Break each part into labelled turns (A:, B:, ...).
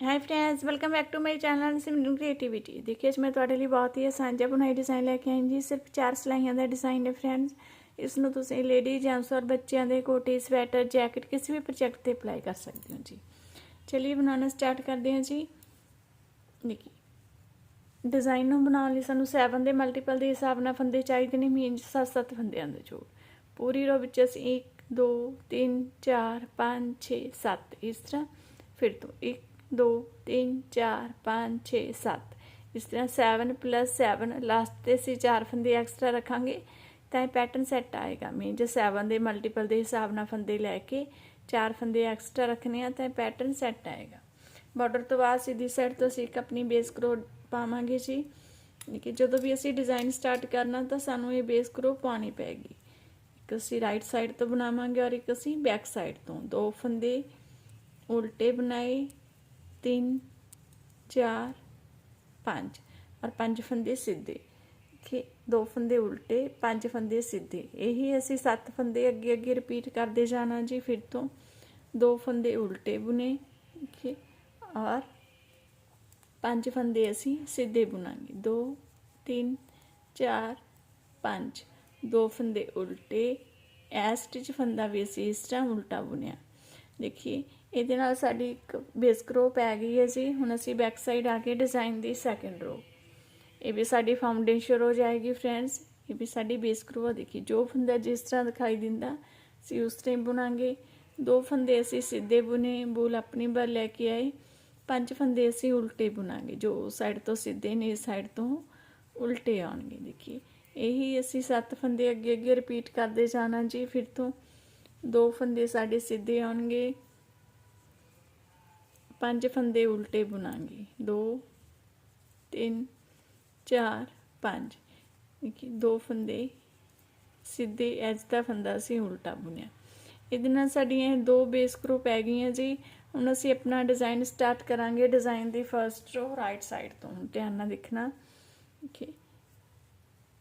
A: Hi friends welcome back to my channel Simran creativity ਦੇਖਿਏ ਅੱਜ ਮੈਂ ਤੁਹਾਡੇ ਲਈ ਬਹੁਤ ਹੀ ਆਸਾਨ ਜਿਹਾ ਬੁਣਾਈ ਡਿਜ਼ਾਈਨ ਲੈ ਕੇ ਆਈ ਜੀ ਸਿਰਫ ਚਾਰ ਸਲਾਈਆਂ ਦਾ ਡਿਜ਼ਾਈਨ ਹੈ ਫਰੈਂਡਸ ਇਸ ਨੂੰ ਤੁਸੀਂ ਲੇਡੀ ਜੈਂਟਸ ਔਰ ਬੱਚਿਆਂ ਦੇ ਕੋਟੀ ਸਵੈਟਰ ਜੈਕਟ ਕਿਸੇ ਵੀ ਪ੍ਰੋਜੈਕਟ ਤੇ ਅਪਲਾਈ ਕਰ ਸਕਦੇ ਹੋ ਜੀ ਚਲਿਏ ਬਣਾਉਣਾ ਸਟਾਰਟ ਕਰਦੇ ਹਾਂ ਜੀ ਦੇਖੀ ਡਿਜ਼ਾਈਨ ਨੂੰ ਬਣਾਉਣ ਲਈ ਸਾਨੂੰ 7 ਦੇ ਮਲਟੀਪਲ ਦੇ ਹਿਸਾਬ ਨਾਲ ਫੰਦੇ ਚਾਹੀਦੇ ਨੇ ਮੀਨ 7-7 ਫੰਦਿਆਂ ਦੇ ਜੋੜ ਪੂਰੀ ਰੋ ਵਿੱਚ ਅਸੀਂ 1 2 3 4 5 6 7 ਇਸ ਤਰ੍ਹਾਂ ਫਿਰ ਤੋਂ 1 2 3 4 5 6 7 ਇਸ ਤਰ੍ਹਾਂ 7 7 ਲਾਸਟ ਤੇ ਅਸੀਂ ਚਾਰ ਫੰਦੇ ਐਕਸਟਰਾ ਰੱਖਾਂਗੇ, ਤਾਂ ਇਹ ਪੈਟਰਨ ਸੈੱਟ ਆਏਗਾ। ਮੀਨ ਜੇ 7 ਦੇ ਮਲਟੀਪਲ ਦੇ ਹਿਸਾਬ ਨਾਲ ਫੰਦੇ ਲੈ ਕੇ ਚਾਰ ਫੰਦੇ ਐਕਸਟਰਾ ਰੱਖਨੇ ਆ, ਤਾਂ ਇਹ ਪੈਟਰਨ ਸੈੱਟ ਆਏਗਾ। ਬਾਰਡਰ ਤੋਂ ਬਾਅਦ ਸਿੱਧੀ ਸਾਈਡ ਤੋਂ ਅਸੀਂ ਇੱਕ ਆਪਣੀ ਬੇਸ ਕਰੋ ਪਾਵਾਂਗੇ ਜੀ। ਕਿ ਜਦੋਂ ਵੀ ਅਸੀਂ ਡਿਜ਼ਾਈਨ ਸਟਾਰਟ ਕਰਨਾ, ਤਾਂ ਸਾਨੂੰ ਇਹ ਬੇਸ ਕਰੋ ਪਾਣੀ ਪੈਗੀ। ਇੱਕ ਅਸੀਂ ਰਾਈਟ ਸਾਈਡ ਤੋਂ ਬਣਾਵਾਂਗੇ ਔਰ ਇੱਕ ਅਸੀਂ ਬੈਕ ਸਾਈਡ ਤੋਂ। ਦੋ ਫੰਦੇ ਉਲਟੇ ਬਣਾਏ 3 4 5 ਔਰ ਪੰਜ ਫੰਦੇ ਸਿੱਧੇ। ਕਿ ਦੋ ਫੰਦੇ ਉਲਟੇ, ਪੰਜ ਫੰਦੇ ਸਿੱਧੇ। ਇਹੀ ਅਸੀਂ ਸੱਤ ਫੰਦੇ ਅੱਗੇ ਅੱਗੇ ਰਿਪੀਟ ਕਰਦੇ ਜਾਣਾ ਜੀ ਫਿਰ ਤੋਂ। ਦੋ ਫੰਦੇ ਉਲਟੇ ਬੁਨੇ ਕਿ ਔਰ ਪੰਜ ਫੰਦੇ ਅਸੀਂ ਸਿੱਧੇ ਬੁਨਾਂਗੇ। 2 3 4 5 ਦੋ ਫੰਦੇ ਉਲਟੇ। ਐ ਸਟਿਚ ਫੰਦਾ ਵੀ ਅਸੀਂ ਇਸ ਤਰ੍ਹਾਂ ਉਲਟਾ ਬੁਨਿਆ। ਦੇਖੀਏ ਇਹਦੇ ਨਾਲ ਸਾਡੀ ਇੱਕ ਬੇਸ ਕਰੋ ਪੈ ਗਈ ਹੈ ਜੀ। ਹੁਣ ਅਸੀਂ ਬੈਕ ਸਾਈਡ ਆ ਕੇ ਡਿਜ਼ਾਈਨ ਦੀ ਸੈਕੰਡ ਰੋ ਇਹ ਵੀ ਸਾਡੀ ਫਾਊਂਡੇਸ਼ਨ ਹੋ ਜਾਏਗੀ ਫਰੈਂਡਸ ਇਹ ਵੀ ਸਾਡੀ ਬੇਸ ਕਰੋ ਦੇਖੀ, ਜੋ ਫੰਦਾ ਜਿਸ ਤਰ੍ਹਾਂ ਦਿਖਾਈ ਦਿੰਦਾ, ਅਸੀਂ ਉਸ ਤਰ੍ਹਾਂ ਬੁਣਾਂਗੇ। ਦੋ ਫੰਦੇ ਅਸੀਂ ਸਿੱਧੇ ਬੁਨੇ ਬੂਲ ਆਪਣੀ ਬਾਰ ਲੈ ਕੇ ਆਏ। ਪੰਜ ਫੰਦੇ ਅਸੀਂ ਉਲਟੇ ਬੁਣਾਂਗੇ। ਜੋ ਸਾਈਡ ਤੋਂ ਸਿੱਧੇ ਨੇ, ਇਸ ਸਾਈਡ ਤੋਂ ਉਲਟੇ ਆਉਣਗੇ। ਦੇਖੀਏ ਇਹੀ ਅਸੀਂ ਸੱਤ ਫੰਦੇ ਅੱਗੇ ਅੱਗੇ ਰਿਪੀਟ ਕਰਦੇ ਜਾਣਾ ਜੀ। ਫਿਰ ਤੋਂ ਦੋ ਫੰਦੇ ਸਾਡੇ ਸਿੱਧੇ ਆਉਣਗੇ। ਪੰਜ ਫੰਦੇ ਉਲਟੇ ਬੁਣਾਂਗੇ। 2 3 4 5 ਦੇਖੀ ਦੋ ਫੰਦੇ ਸਿੱਧੇ ਐਜ ਦਾ ਫੰਦਾ ਅਸੀਂ ਉਲਟਾ ਬੁਣਿਆ। ਇਹਦੇ ਨਾਲ ਸਾਡੀਆਂ ਇਹ ਦੋ ਬੇਸ ਕਰੋ ਪੈ ਗਈਆਂ ਜੀ। ਹੁਣ ਅਸੀਂ ਆਪਣਾ ਡਿਜ਼ਾਈਨ ਸਟਾਰਟ ਕਰਾਂਗੇ। ਡਿਜ਼ਾਈਨ ਦੀ ਫਰਸਟ ਰੋ ਰਾਈਟ ਸਾਈਡ ਤੋਂ। ਧਿਆਨ ਨਾਲ ਦੇਖਣਾ। ਓਕੇ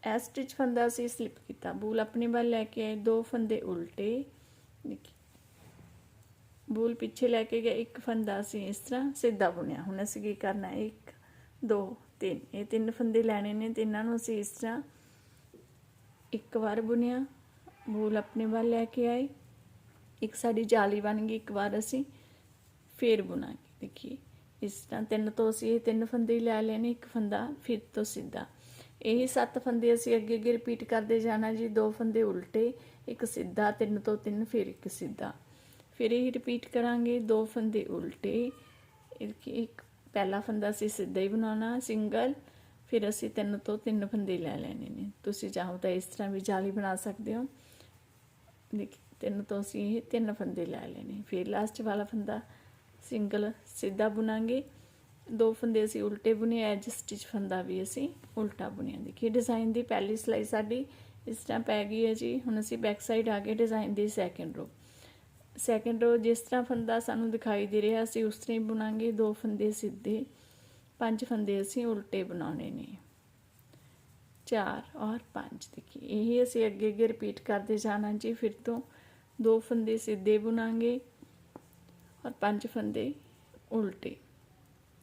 A: ਐ ਸਟਿਚ ਫੰਦਾ ਅਸੀਂ ਸਲਿਪ ਕੀਤਾ। ਬੂਲ ਆਪਣੇ ਵੱਲ ਲੈ ਕੇ ਆਏ। ਦੋ ਫੰਦੇ ਉਲਟੇ। ਦੇਖੀ ਬੂਲ ਪਿੱਛੇ ਲੈ ਕੇ ਗਏ ਇੱਕ ਫੰਦਾ ਅਸੀਂ ਇਸ ਤਰ੍ਹਾਂ ਸਿੱਧਾ ਬੁਣਿਆ। ਹੁਣ ਅਸੀਂ ਕੀ ਕਰਨਾ? 1 2 3 ਇਹ ਤਿੰਨ ਫੰਦੇ ਲੈਣੇ ਨੇ ਤਿੰਨਾਂ ਨੂੰ ਅਸੀਂ ਇਸ ਤਰ੍ਹਾਂ ਇੱਕ ਵਾਰ ਬੁਣਿਆ। ਬੂਲ ਆਪਣੇ ਵੱਲ ਲੈ ਕੇ ਆਏ। ਇੱਕ ਸਾਡੀ ਜਾਲੀ ਬਣ ਗਈ ਇੱਕ ਵਾਰ ਅਸੀਂ ਫੇਰ ਬੁਣਾਂਗੇ। ਦੇਖੀਏ, ਇਸ ਤਰ੍ਹਾਂ ਤਿੰਨ ਤੋਂ ਅਸੀਂ ਇਹ ਤਿੰਨ ਫੰਦੇ ਲੈ ਲੈਣੇ, ਇੱਕ ਫੰਦਾ ਫਿਰ ਤੋਂ ਸਿੱਧਾ। ਇਹ ਸੱਤ ਫੰਦੇ ਅਸੀਂ ਅੱਗੇ ਅੱਗੇ ਰਿਪੀਟ ਕਰਦੇ ਜਾਣਾ ਜੀ, ਦੋ ਫੰਦੇ ਉਲਟੇ, ਇੱਕ ਸਿੱਧਾ, ਤਿੰਨ ਤੋਂ ਤਿੰਨ ਫਿਰ ਇੱਕ ਸਿੱਧਾ। ਫਿਰ ਇਹ ਰਿਪੀਟ ਕਰਾਂਗੇ, ਦੋ ਫੰਦੇ ਉਲਟੇ। ਇੱਕ ਪਹਿਲਾ ਫੰਦਾ ਅਸੀਂ ਸਿੱਧਾ ਹੀ ਬਣਾਉਣਾ ਸਿੰਗਲ ਫਿਰ ਅਸੀਂ ਤਿੰਨ ਤੋਂ ਤਿੰਨ ਫੰਦੇ ਲੈ ਲੈਣੇ ਨੇ। ਤੁਸੀਂ ਚਾਹੋ ਤਾਂ ਇਸ ਤਰ੍ਹਾਂ ਵੀ ਜਾਲੀ ਬਣਾ ਸਕਦੇ ਹੋ। ਦੇਖੀ, ਤਿੰਨ ਤੋਂ ਅਸੀਂ ਇਹ ਤਿੰਨ ਫੰਦੇ ਲੈ ਲੈਣੇ। ਫਿਰ ਲਾਸਟ ਵਾਲਾ ਫੰਦਾ ਸਿੰਗਲ ਸਿੱਧਾ ਬੁਣਾਂਗੇ। ਦੋ ਫੰਦੇ ਅਸੀਂ ਉਲਟੇ ਬੁਣੇ ਐਜ ਸਟਿਚ ਫੰਦਾ ਵੀ ਅਸੀਂ ਉਲਟਾ ਬੁਣਿਆ। ਦੇਖੀ ਡਿਜ਼ਾਈਨ ਦੀ ਪਹਿਲੀ ਸਲਾਈ ਸਾਡੀ ਇਸ ਤਰ੍ਹਾਂ ਪੈ ਗਈ ਹੈ ਜੀ। ਹੁਣ ਅਸੀਂ ਬੈਕ ਸਾਈਡ ਆ ਕੇ ਡਿਜ਼ਾਈਨ ਦੀ ਸੈਕੰਡ ਰੋ ਸੈਕੰਡ ਰੋ ਜਿਸ ਤਰ੍ਹਾਂ ਫੰਦਾ ਸਾਨੂੰ ਦਿਖਾਈ ਦੇ ਰਿਹਾ, ਅਸੀਂ ਉਸ ਤਰ੍ਹਾਂ ਹੀ ਬੁਣਾਂਗੇ। ਦੋ ਫੰਦੇ ਸਿੱਧੇ, ਪੰਜ ਫੰਦੇ ਅਸੀਂ ਉਲਟੇ ਬਣਾਉਣੇ ਨੇ। 4 ਔਰ 5 ਦੇਖੀ ਇਹ ਅਸੀਂ ਅੱਗੇ ਅੱਗੇ ਰਿਪੀਟ ਕਰਦੇ ਜਾਣਾ ਜੀ। ਫਿਰ ਤੋਂ ਦੋ ਫੰਦੇ ਸਿੱਧੇ ਬੁਣਾਂਗੇ ਔਰ ਪੰਜ ਫੰਦੇ ਉਲਟੇ।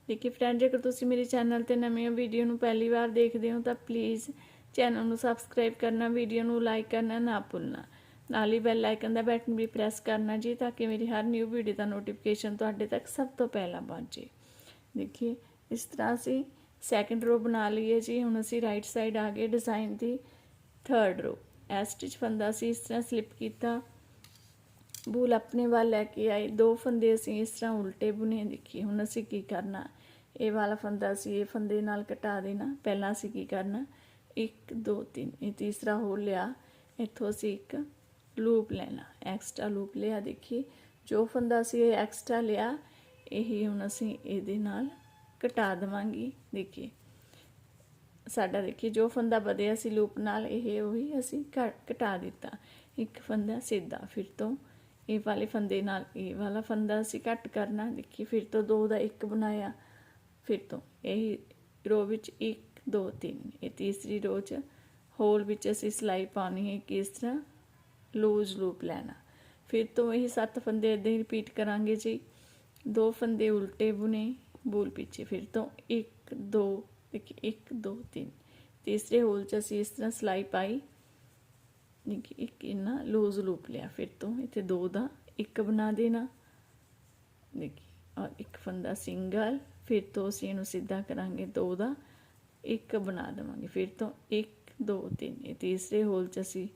A: ਦੇਖੀ ਫਰੈਂਡ ਜੇਕਰ ਤੁਸੀਂ ਮੇਰੇ ਚੈਨਲ ਤੇ ਨਵੇਂ ਹੋ ਵੀਡੀਓ ਨੂੰ ਪਹਿਲੀ ਵਾਰ ਦੇਖਦੇ ਹੋ, ਤਾਂ ਪਲੀਜ਼ ਚੈਨਲ ਨੂੰ ਸਬਸਕ੍ਰਾਈਬ ਕਰਨਾ ਵੀਡੀਓ ਨੂੰ ਲਾਈਕ ਕਰਨਾ ਨਾ ਭੁੱਲਣਾ। ਨਾਲ ਹੀ ਬੈਲ ਆਈਕਨ ਦਾ ਬਟਨ ਵੀ ਪ੍ਰੈਸ ਕਰਨਾ ਜੀ ਤਾਂ ਕਿ ਮੇਰੀ ਹਰ ਨਿਊ ਵੀਡੀਓ ਦਾ ਨੋਟੀਫਿਕੇਸ਼ਨ ਤੁਹਾਡੇ ਤੱਕ ਸਭ ਤੋਂ ਪਹਿਲਾਂ ਪਹੁੰਚੇ। ਦੇਖੀਏ, ਇਸ ਤਰ੍ਹਾਂ ਅਸੀਂ ਸੈਕੰਡ ਰੋ ਬਣਾ ਲਈਏ ਜੀ। ਹੁਣ ਅਸੀਂ ਰਾਈਟ ਸਾਈਡ ਆ ਗਏ ਡਿਜ਼ਾਈਨ ਦੀ ਥਰਡ ਰੋ ਐ ਸਟਿਚ ਫੰਦਾ ਸੀ ਇਸ ਤਰ੍ਹਾਂ ਸਲਿਪ ਕੀਤਾ। ਬੂਲ ਆਪਣੇ ਵੱਲ ਲੈ ਕੇ ਆਏ। ਦੋ ਫੰਦੇ ਅਸੀਂ ਇਸ ਤਰ੍ਹਾਂ ਉਲਟੇ ਬੁਨੇ। ਦੇਖੀ ਹੁਣ ਅਸੀਂ ਕੀ ਕਰਨਾ? ਇਹ ਵਾਲਾ ਫੰਦਾ ਅਸੀਂ ਇਹ ਫੰਦੇ ਨਾਲ ਘਟਾ ਦੇਣਾ। ਪਹਿਲਾਂ ਅਸੀਂ ਕੀ ਕਰਨਾ? 1 2 3 ਇਹ ਤੀਸਰਾ ਹੋ ਲਿਆ। ਇੱਥੋਂ ਅਸੀਂ ਇੱਕ ਲੂਪ ਲੈਣਾ ਐਕਸਟਰਾ ਲੂਪ ਲਿਆ। ਦੇਖੀ, ਜੋ ਫੰਦਾ ਅਸੀਂ ਇਹ ਐਕਸਟਰਾ ਲਿਆ, ਇਹੀ ਹੁਣ ਅਸੀਂ ਇਹਦੇ ਨਾਲ ਘਟਾ ਦਵਾਂਗੀ। ਦੇਖੀ, ਸਾਡਾ ਦੇਖੀ, ਜੋ ਫੰਦਾ ਵਧਿਆ ਸੀ ਲੂਪ ਨਾਲ, ਇਹ ਉਹੀ ਅਸੀਂ ਘਟਾ ਦਿੱਤਾ। ਇੱਕ ਫੰਦਾ ਸਿੱਧਾ ਫਿਰ ਤੋਂ ਇਹ ਵਾਲੇ ਫੰਦੇ ਨਾਲ, ਇਹ ਵਾਲਾ ਫੰਦਾ ਅਸੀਂ ਕੱਟ ਕਰਨਾ। ਦੇਖੀ, ਫਿਰ ਤੋਂ ਦੋ ਦਾ ਇੱਕ ਬਣਾਇਆ, ਫਿਰ ਤੋਂ ਇਹ ਰੋ ਵਿੱਚ 1 2 3 ਇਹ ਤੀਸਰੀ ਰੋ 'ਚ ਹੋਲ ਵਿੱਚ ਅਸੀਂ ਸਲਾਈ ਪਾਉਣੀ ਹੈ ਕਿਸ ਤਰ੍ਹਾਂ? ਲੂਜ਼ ਲੂਪ ਲੈਣਾ। ਫਿਰ ਤੋਂ ਇਹ ਸੱਤ ਫੰਦੇ ਇਦਾਂ ਹੀ ਰਿਪੀਟ ਕਰਾਂਗੇ ਜੀ। ਦੋ ਫੰਦੇ ਉਲਟੇ ਬੁਣੇ ਬੋਲ ਪਿੱਛੇ। ਫਿਰ ਤੋਂ 1 2 ਦੇਖੀ 1 2 3 ਤੀਸਰੇ ਹੋਲ 'ਚ ਅਸੀਂ ਇਸ ਤਰ੍ਹਾਂ ਸਲਾਈ ਪਾਈ। ਦੇਖੀ, ਇੱਕ ਇਹਨਾਂ ਲੂਜ਼ ਲੂਪ ਲਿਆ। ਫਿਰ ਤੋਂ ਇੱਥੇ ਦੋ ਦਾ, ਇੱਕ ਬਣਾ ਦੇਣਾ। ਦੇਖੀ ਔਰ ਇੱਕ ਫੰਦਾ ਸਿੰਗਲ ਫਿਰ ਤੋਂ ਅਸੀਂ ਇਹਨੂੰ ਸਿੱਧਾ ਕਰਾਂਗੇ ਦੋ ਦਾ, ਇੱਕ ਬਣਾ ਦੇਵਾਂਗੇ। ਫਿਰ ਤੋਂ 1 2 3 ਇਹ ਤੀਸਰੇ ਹੋਲ 'ਚ ਅਸੀਂ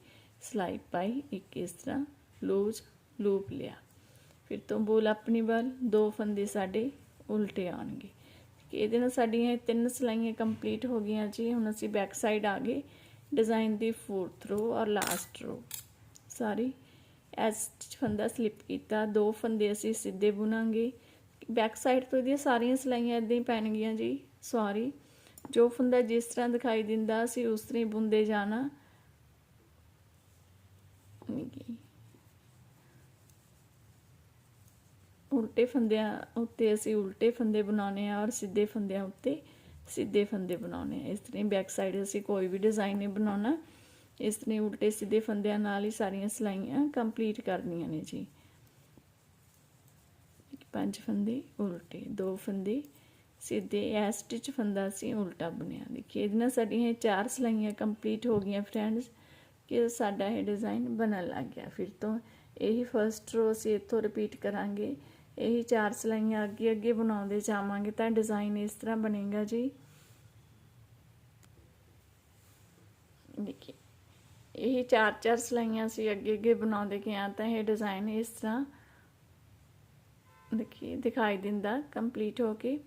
A: ਸਲਾਈ ਪਾਈ ਇੱਕ ਇਸ ਤਰ੍ਹਾਂ ਲੂਜ਼ ਲੂਪ ਲਿਆ। ਫਿਰ ਤੋਂ ਬੋਲ ਆਪਣੀ ਵੱਲ ਦੋ ਫੰਦੇ ਸਾਡੇ ਉਲਟੇ ਆਉਣਗੇ। ਕਿ ਇਹਦੇ ਨਾਲ ਸਾਡੀਆਂ ਤਿੰਨ ਸਲਾਈਆਂ ਕੰਪਲੀਟ ਹੋ ਗਈਆਂ ਜੀ। ਹੁਣ ਅਸੀਂ ਬੈਕ ਸਾਈਡ ਆ ਗਏ ਡਿਜ਼ਾਈਨ ਦੀ ਫੋਰਥ ਰੋ ਔਰ ਲਾਸਟ ਰੋ ਸਾਰੀ ਐਸ ਫੰਦਾ ਸਲਿਪ ਕੀਤਾ। ਦੋ ਫੰਦੇ ਅਸੀਂ ਸਿੱਧੇ ਬੁਣਾਂਗੇ। ਬੈਕ ਸਾਈਡ ਤੋਂ ਇਹਦੀਆਂ ਸਾਰੀਆਂ ਸਲਾਈਆਂ ਇਦਾਂ ਹੀ ਪੈਣਗੀਆਂ ਜੀ। ਸੌਰੀ ਜੋ ਫੰਦਾ ਜਿਸ ਤਰ੍ਹਾਂ ਦਿਖਾਈ ਦਿੰਦਾ, ਅਸੀਂ ਉਸ ਤਰ੍ਹਾਂ ਹੀ ਬੁੰਦੇ ਜਾਣਾ। ਨਿੱਕੀ ਉਲਟੇ ਫੰਦਿਆਂ ਉੱਤੇ ਅਸੀਂ ਉਲਟੇ ਫੰਦੇ ਬਣਾਉਣੇ ਆ ਔਰ ਸਿੱਧੇ ਫੰਦਿਆਂ ਉੱਤੇ ਸਿੱਧੇ ਫੰਦੇ ਬਣਾਉਣੇ ਆ। ਇਸ ਤਰ੍ਹਾਂ ਬੈਕ ਸਾਈਡ ਅਸੀਂ ਕੋਈ ਵੀ ਡਿਜ਼ਾਈਨ ਨਹੀਂ ਬਣਾਉਣਾ। ਇਸ ਤਰ੍ਹਾਂ ਉਲਟੇ ਸਿੱਧੇ ਫੰਦਿਆਂ ਨਾਲ ਹੀ ਸਾਰੀਆਂ ਸਲਾਈਆਂ ਕੰਪਲੀਟ ਕਰਨੀਆਂ ਨੇ ਜੀ। ਪੰਜ ਫੰਦੇ, ਉਲਟੇ ਦੋ ਫੰਦੇ, ਸਿੱਧੇ ਐ ਸਟਿਚ ਫੰਦਾ ਸੀ ਉਲਟਾ ਬਣਿਆ। ਦੇਖੀਏ ਇਹਦੇ ਨਾਲ ਸਾਡੀਆਂ ਚਾਰ ਸਲਾਈਆਂ ਕੰਪਲੀਟ ਹੋ ਗਈਆਂ ਫਰੈਂਡਸ ਕਿ ਸਾਡਾ ਇਹ ਡਿਜ਼ਾਈਨ ਬਣਨ ਲੱਗ ਗਿਆ। ਫਿਰ ਤੋਂ ਇਹੀ ਫਰਸਟ ਰੋ ਅਸੀਂ ਇੱਥੋਂ ਰਿਪੀਟ ਕਰਾਂਗੇ। ਇਹੀ ਚਾਰ ਸਲਾਈਆਂ ਅੱਗੇ ਅੱਗੇ ਬਣਾਉਂਦੇ ਜਾਵਾਂਗੇ। ਤਾਂ ਡਿਜ਼ਾਈਨ ਇਸ ਤਰ੍ਹਾਂ ਬਣੇਗਾ ਜੀ। ਦੇਖੀ ਇਹੀ ਚਾਰ ਚਾਰ ਸਲਾਈਆਂ ਅਸੀਂ ਅੱਗੇ ਅੱਗੇ ਬਣਾਉਂਦੇ ਗਿਆ ਤਾਂ ਇਹ ਡਿਜ਼ਾਈਨ ਇਸ ਤਰ੍ਹਾਂ ਦੇਖੀ ਦਿਖਾਈ ਦਿੰਦਾ ਕੰਪਲੀਟ ਹੋ ਕੇ।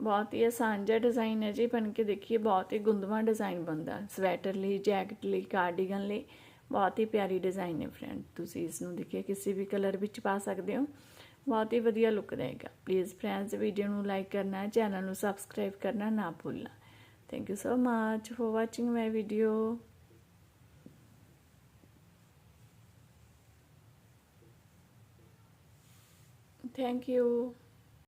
A: ਬਹੁਤ ਹੀ ਆਸਾਨ ਜਿਹਾ ਡਿਜ਼ਾਈਨ ਹੈ ਜੀ, ਬਣ ਕੇ ਦੇਖੀਏ, ਬਹੁਤ ਹੀ ਗੁੰਦਵਾ ਡਿਜ਼ਾਈਨ ਬਣਦਾ। ਸਵੈਟਰ ਲਈ ਜੈਕਟ ਲਈ ਕਾਰਡੀਗਨ ਲਈ ਬਹੁਤ ਹੀ ਪਿਆਰੀ ਡਿਜ਼ਾਈਨ ਹੈ ਫਰੈਂਡ ਤੁਸੀਂ ਇਸ ਨੂੰ ਦੇਖਿਏ ਕਿਸੇ ਵੀ ਕਲਰ ਵਿੱਚ ਪਾ ਸਕਦੇ ਹੋ। ਬਹੁਤ ਹੀ ਵਧੀਆ ਲੁੱਕ ਦੇਗਾ ਪਲੀਜ਼ ਫਰੈਂਡਸ ਵੀਡੀਓ ਨੂੰ ਲਾਈਕ ਕਰਨਾ ਚੈਨਲ ਨੂੰ ਸਬਸਕ੍ਰਾਈਬ ਕਰਨਾ ਨਾ ਭੁੱਲਣਾ। Thank you so much for watching my video thank you